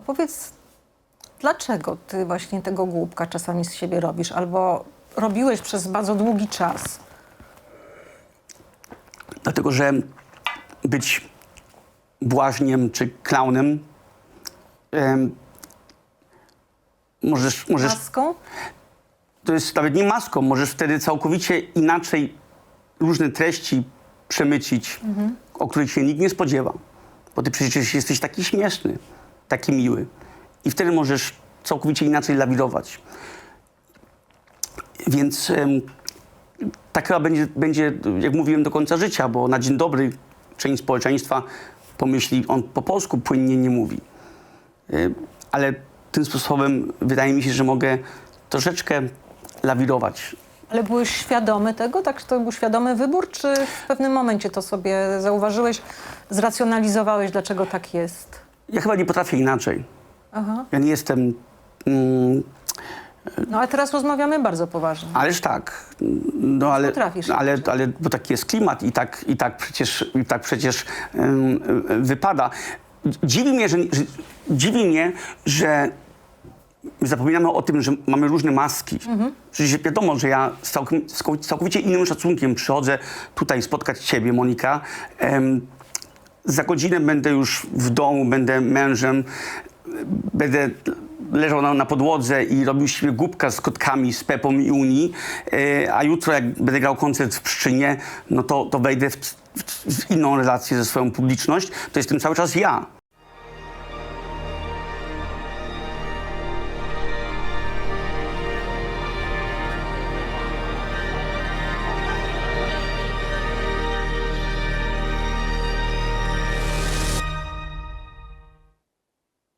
A powiedz, dlaczego ty właśnie tego głupka czasami z siebie robisz? Albo robiłeś przez bardzo długi czas? Dlatego, że być błaźniem czy klaunem em, możesz, możesz Maską? to jest nawet nie maską, możesz wtedy całkowicie inaczej różne treści przemycić, o których się nikt nie spodziewa. Bo ty przecież jesteś taki śmieszny, taki miły. I wtedy możesz całkowicie inaczej lawirować. Więc em, tak chyba będzie, będzie, jak mówiłem, do końca życia, bo na dzień dobry część społeczeństwa pomyśli, on po polsku płynnie nie mówi. Ale tym sposobem wydaje mi się, że mogę troszeczkę lawirować. Ale byłeś świadomy tego? Tak, to był świadomy wybór? Czy w pewnym momencie to sobie zauważyłeś, zracjonalizowałeś, dlaczego tak jest? Ja chyba nie potrafię inaczej. Aha. Ja nie jestem. Mm, No a teraz rozmawiamy bardzo poważnie. ależ tak. No ale, Potrafisz. ale, ale bo taki jest klimat i tak, i tak przecież, i tak przecież wypada. Dziwi mnie, że, że, dziwi mnie, że zapominamy o tym, że mamy różne maski. Przecież wiadomo, że ja z całkowicie- innym szacunkiem przychodzę tutaj spotkać ciebie, Monika. Za godzinę będę już w domu, będę mężem, będę leżał na, na podłodze i robił siebie głupka z kotkami, z Pepą i Unii, e, a jutro jak będę grał koncert w Pszczynie, no to, to wejdę w, w, w inną relację ze swoją publiczność, to jestem cały czas ja.